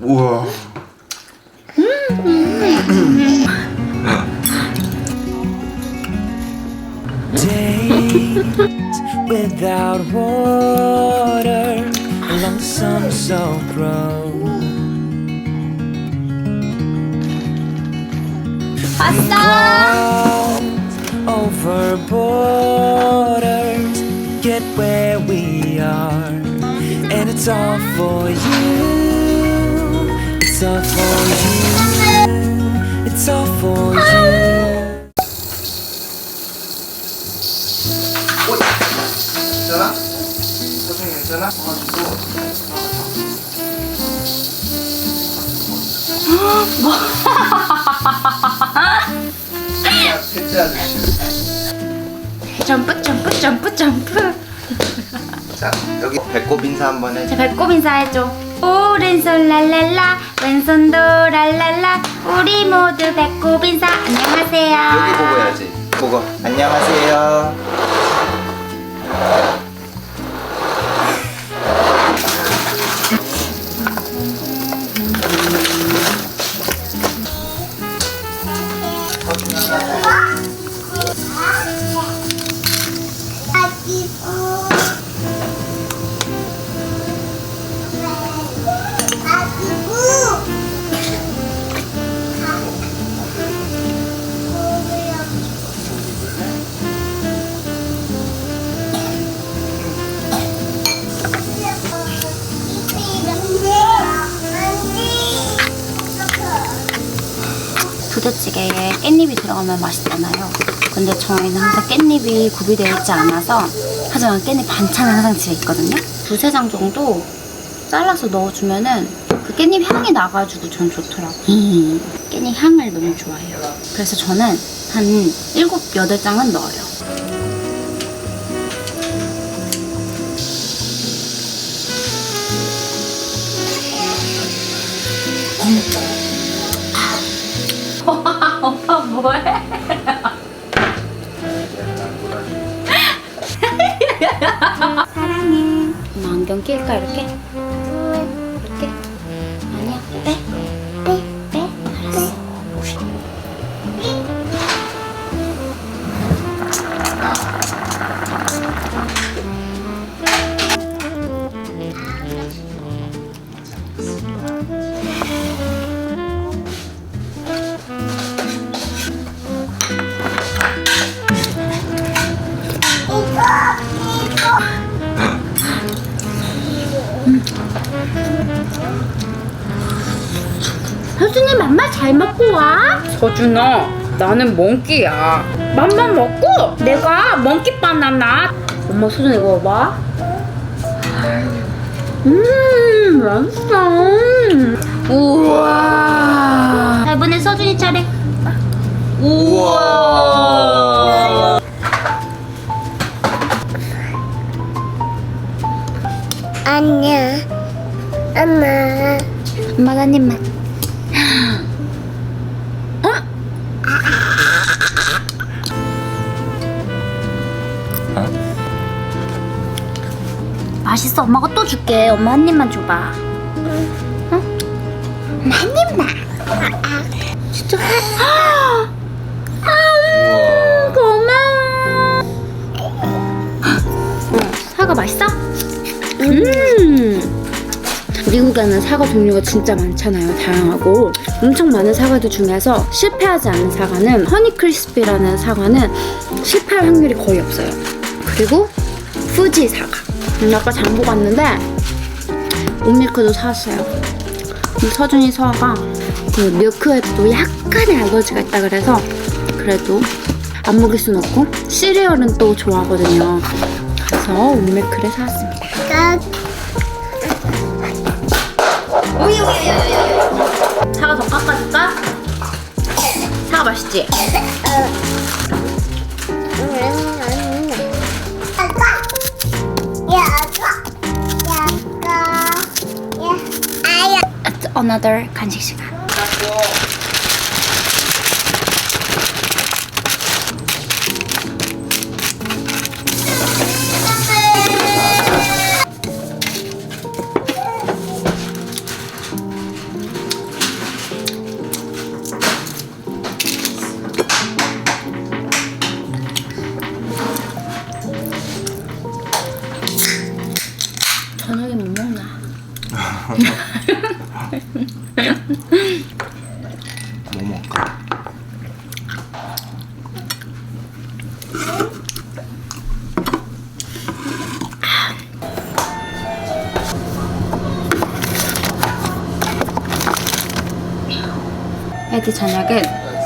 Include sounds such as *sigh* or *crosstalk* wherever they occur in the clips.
우와. days without water along some so road. Over borders, get where we are, and it's all for you. It's all for you. It's all for you. 괜찮아? 선생님 괜찮아? 뭐? 셋째 아저씨. 점프 점프 점프 점프 자 여기 배꼽 인사 한번 해. 자 배꼽 인사해줘. 오른손 랄랄라. 왼손도 랄랄라. 우리 모두 배꼽 인사. 안녕하세요. 여기 보고 해야지. 보고. 안녕하세요. 부대 들어가면 맛있잖아요. 근데 저희는 항상 깻잎이 구비되어 있지 않아서 하지만 깻잎 반찬은 항상 집에 있거든요. 두세 장 정도 잘라서 넣어주면은 그 깻잎 향이 나가지고 전 좋더라고요. 깻잎 향을 너무 좋아해요. 그래서 저는 한 일곱 여덟 장은 넣어요. 오빠 뭐해? 사랑해. 엄마 안경 낄까? 이렇게? 잘 먹고 와. 서준아, 나는 멍끼야. 맘만 먹고 내가 멍끼 바나나. 엄마 서준 이거 봐봐. 음, 맛있어. 우와. 자, 이번엔 서준이 차례. 우와. 안녕, 엄마. 엄마가 한 입만. 맛 있어. 엄마가 또 줄게. 엄마 한 입만 줘봐. 응? 엄마 한 입만. 진짜? 아, 우와. 고마워. 사과 맛있어? 음. 미국에는 사과 종류가 진짜 많잖아요. 다양하고 엄청 많은 사과들 중에서 실패하지 않는 사과는 허니 크리스피라는 사과는 실패할 확률이 거의 없어요. 그리고 후지 사과. 음, 아까 장보 갔는데 옥밀크도 사왔어요. 서준이 서아가 그 밀크에도 약간의 알러지가 있다 그래서 그래도 안 먹일 순 없고 시리얼은 또 좋아하거든요. 그래서 옥밀크를 사왔습니다. 사과 더 깎아줄까? 사과 맛있지? another 간식 시간.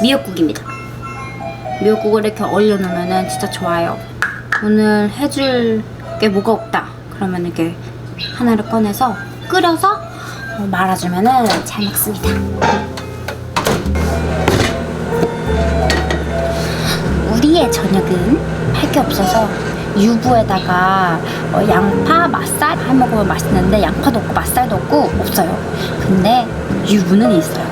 미역국입니다. 미역국을 이렇게 얼려놓으면 진짜 좋아요. 오늘 해줄 게 뭐가 없다. 그러면 이렇게 하나를 꺼내서 끓여서 어, 말아주면 잘 먹습니다. 우리의 저녁은 할 게 없어서 유부에다가 어, 양파, 맛살 해 먹으면 맛있는데 양파도 없고 맛살도 없고 없어요. 근데 유부는 있어요.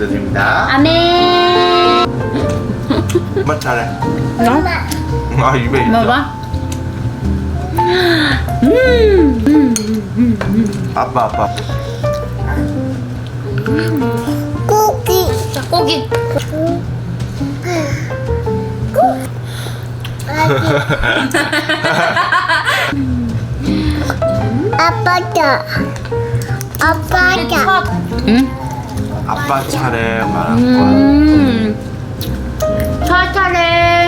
기다립니다. 아멘. 엄마 잘해. 나? 아 입에 있죠. 봐봐. 아빠 아빠. 고기 고기. 아빠다 아빠다 응? 아빠 차례 말한 거야. 음. 저 차례.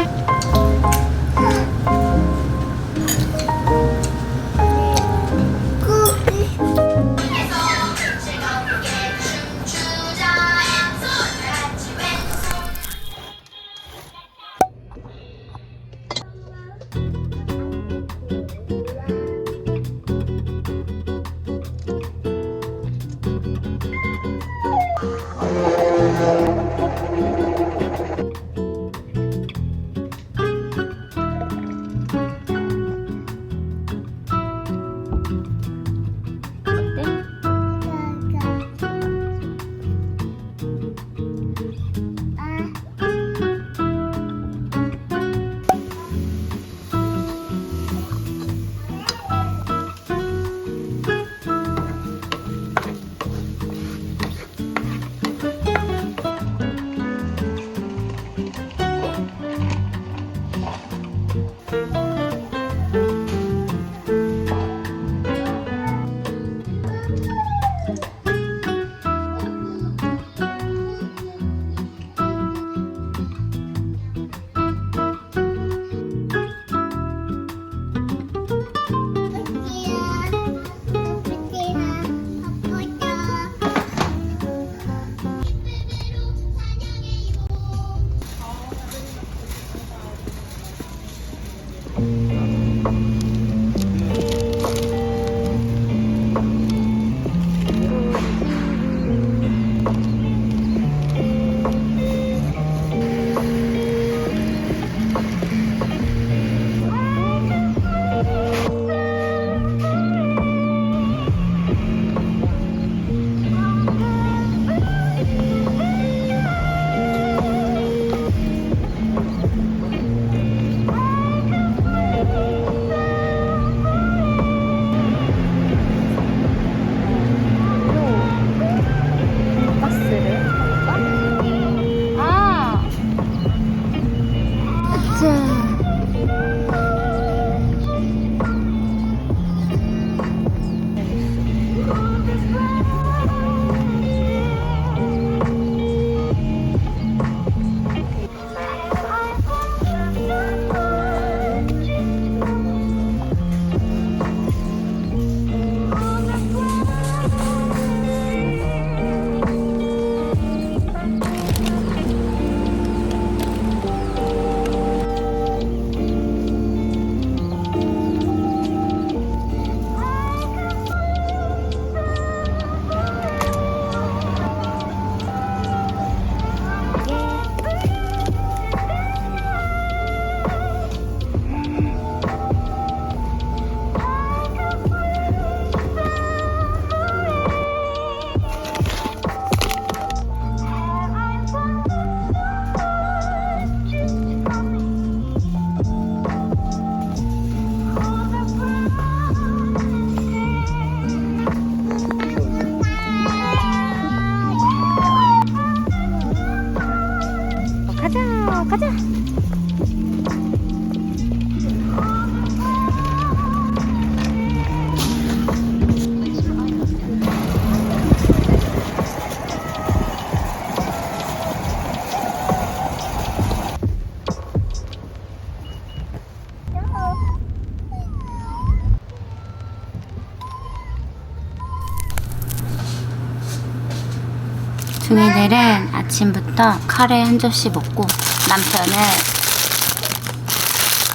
아침부터 카레 한 접시 먹고 남편은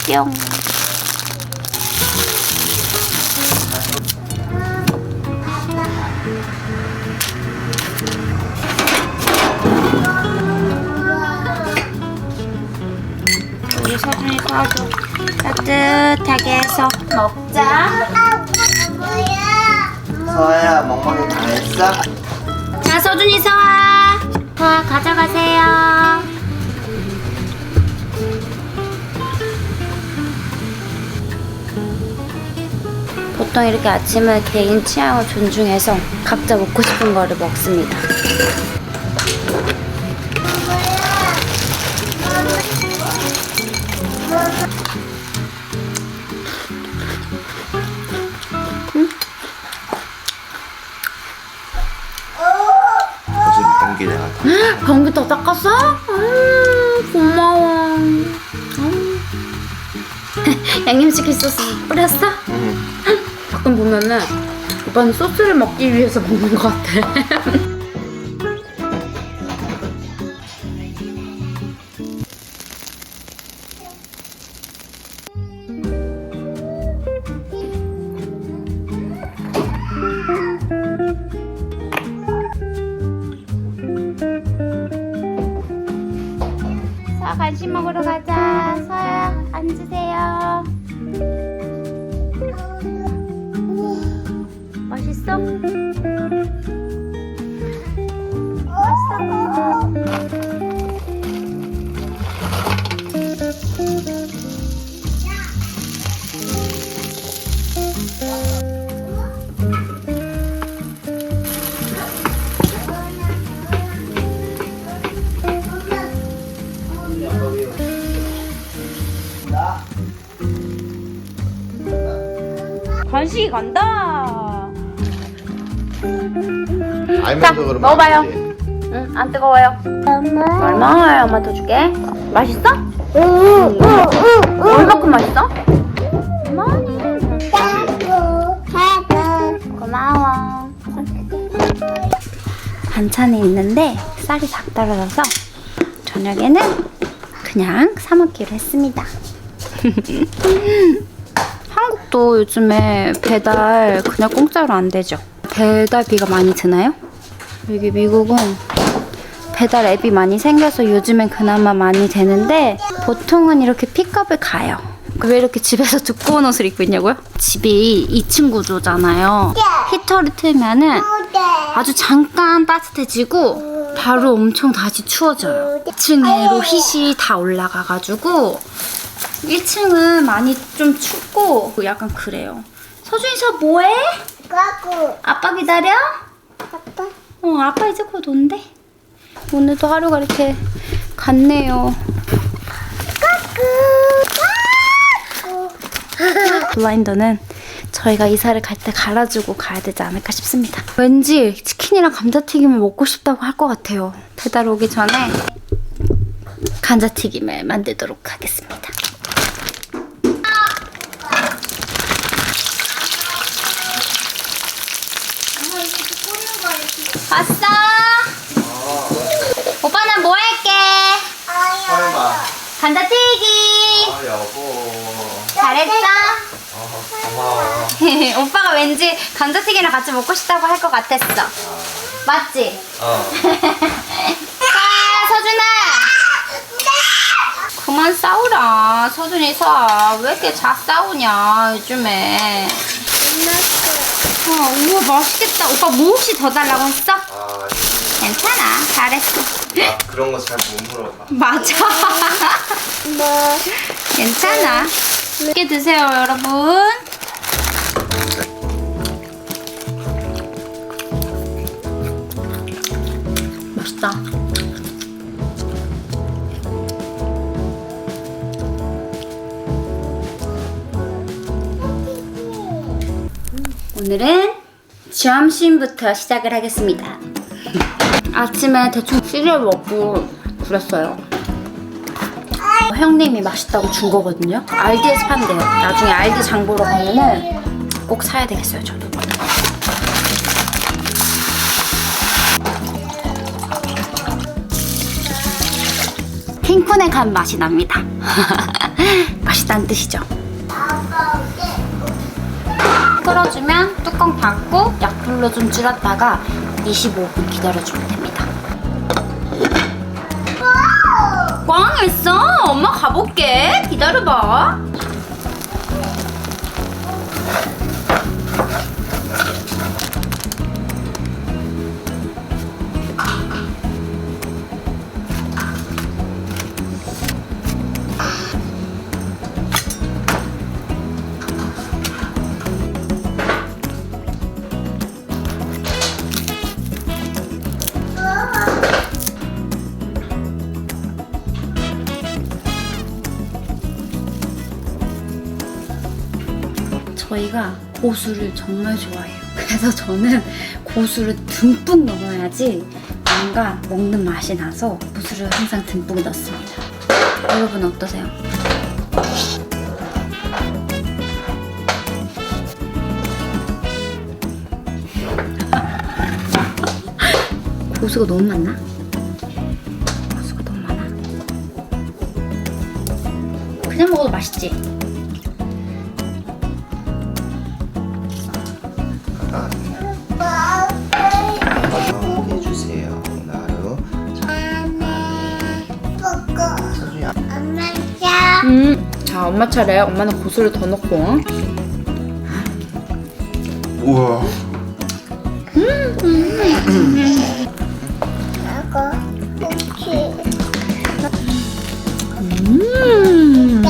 뿅. 우리 서준이 사줘 따뜻하게 해서 먹자. 서아야 멍멍이 다 했어? 자, 서준이 서와. 서와 가져가세요. 보통 이렇게 아침은 개인 취향을 존중해서 각자 먹고 싶은 거를 먹습니다. 양념 치킨 소스 뿌렸어? 응. 가끔 보면은 오빠는 소스를 먹기 위해서 먹는 것 같아. 간식 먹으러 가자. 서야 앉으세요. 맛있어? 간식 이 간다. 알면서 그러면 먹어봐요. 되지. 응, 안 뜨거워요. 얼마나 엄마 더 줄게. 맛있어? 얼마큼 맛있어? 많이. 고마워. 반찬이 있는데 쌀이 다 떨어져서 저녁에는 그냥 사 먹기로 했습니다. *laughs* 한국도 요즘에 배달 그냥 공짜로 안 되죠. 배달비가 많이 드나요? 여기 미국은 배달 앱이 많이 생겨서 요즘엔 그나마 많이 되는데 보통은 이렇게 픽업을 가요. 왜 이렇게 집에서 두꺼운 옷을 입고 있냐고요? 집이 2층 구조잖아요. 히터를 틀면은 아주 잠깐 따뜻해지고 바로 엄청 다시 추워져요. 2층에로 힛이 다 올라가가지고 1층은 많이 좀 춥고 약간 그래요. 서준이서 뭐해? 아빠 기다려? 어, 아빠 이제 곧 온대. 오늘도 하루가 이렇게 갔네요. 블라인더는 저희가 이사를 갈 때 갈아주고 가야 되지 않을까 싶습니다. 왠지 치킨이랑 감자튀김을 먹고 싶다고 할 것 같아요. 배달 오기 전에 감자튀김을 만들도록 하겠습니다. 왔어? 오빠는 뭐 할게? 설마 감자튀김. 아 여보 잘했어? 어, 고마워 *laughs* 오빠가 왠지 감자튀김이랑 같이 먹고 싶다고 할 것 같았어. 맞지? 어 *laughs* 아, 서준아. 그만 싸우라. 서준이 사. 왜 이렇게 자 싸우냐, 요즘에. 어, 우와, 맛있겠다. 오빠 뭐 혹시 더 달라고 했어? 아, 괜찮아. 잘했어. 나 그런 거 잘 못 물어봐 *laughs* 맞아. 괜찮아. 맛있게 드세요, 여러분. 오늘은 점심부터 시작을 하겠습니다. 아침에 대충 시리얼 먹고 굴렸어요. 형님이 맛있다고 준 거거든요. 알디에서 판대요. 나중에 알디 장 보러 가면은 꼭 사야 되겠어요, 저도. 핑크네 간 맛이 납니다. *laughs* 맛있다는 뜻이죠. 끓어주면 뚜껑 닫고 약불로 좀 줄였다가 25분 기다려주면 됩니다. 꽝 했어? 엄마 가볼게. 기다려봐. 저희가 고수를 정말 좋아해요. 그래서 저는 고수를 듬뿍 넣어야지 뭔가 먹는 맛이 나서 고수를 항상 듬뿍 넣습니다. 여러분 어떠세요? *laughs* 고수가 너무 많나? 고수가 너무 많아. 그냥 먹어도 맛있지? 음. 자 엄마 차례. 엄마는 고수를 더 넣고. 우와. 하고 오케이. 음.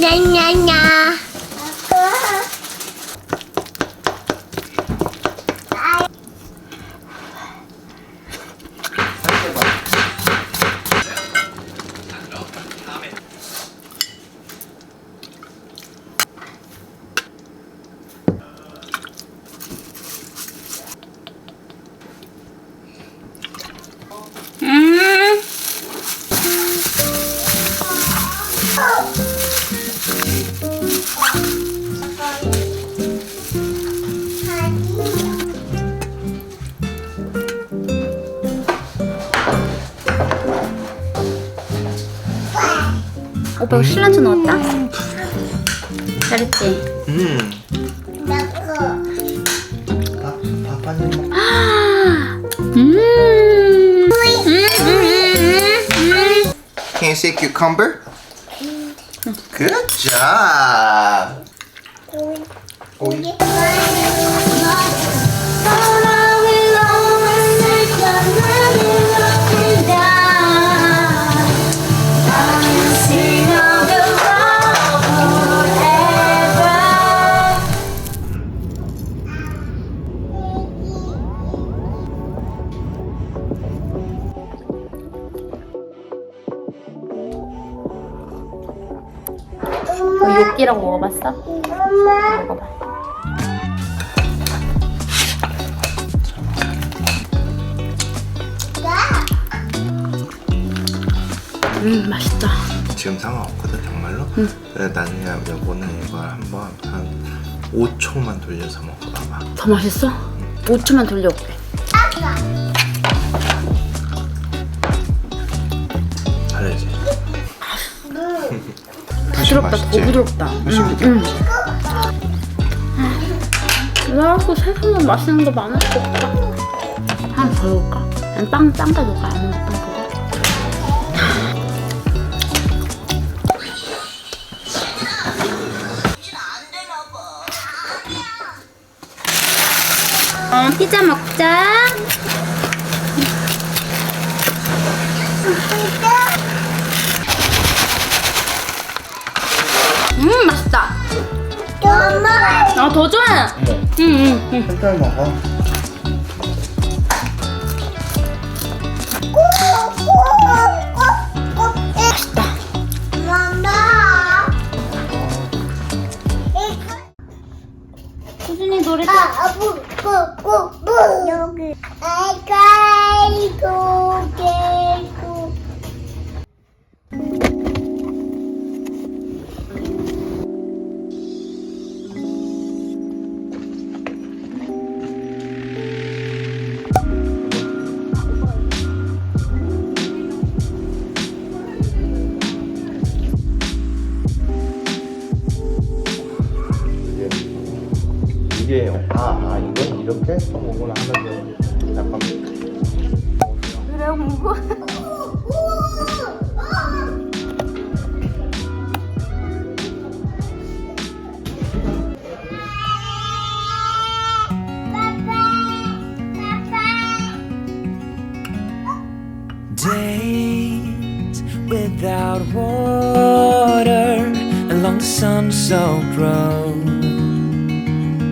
냐냐냐. 오빠 이거 신라초 넣었다? 잘했지? 음. 나고. 아, 파파님 먹. 음. Can you say cucumber? Good job. 오이. 요끼라고 먹어봤어? 먹어봐. 음 맛있다. 지금 상관없거든 정말로. 그래 나는 여보는 이걸 한번 한 5초만 돌려서 먹어봐봐. 더 맛있어? 5초만 돌려올게. 부드럽다, 더 맛있지? 부드럽다. 맛있겠다. 음, 음. 와, 또 세상에 맛있는 거 많을 것 같다. 하나 더 넣을까? 아니, 빵, 빵가 넣을까? 아니면 빵 그거? 어, 피자 먹자. 아, 더 좋아. 응, 응, 응. 천천히 먹어. 이렇게 성공을 하면 약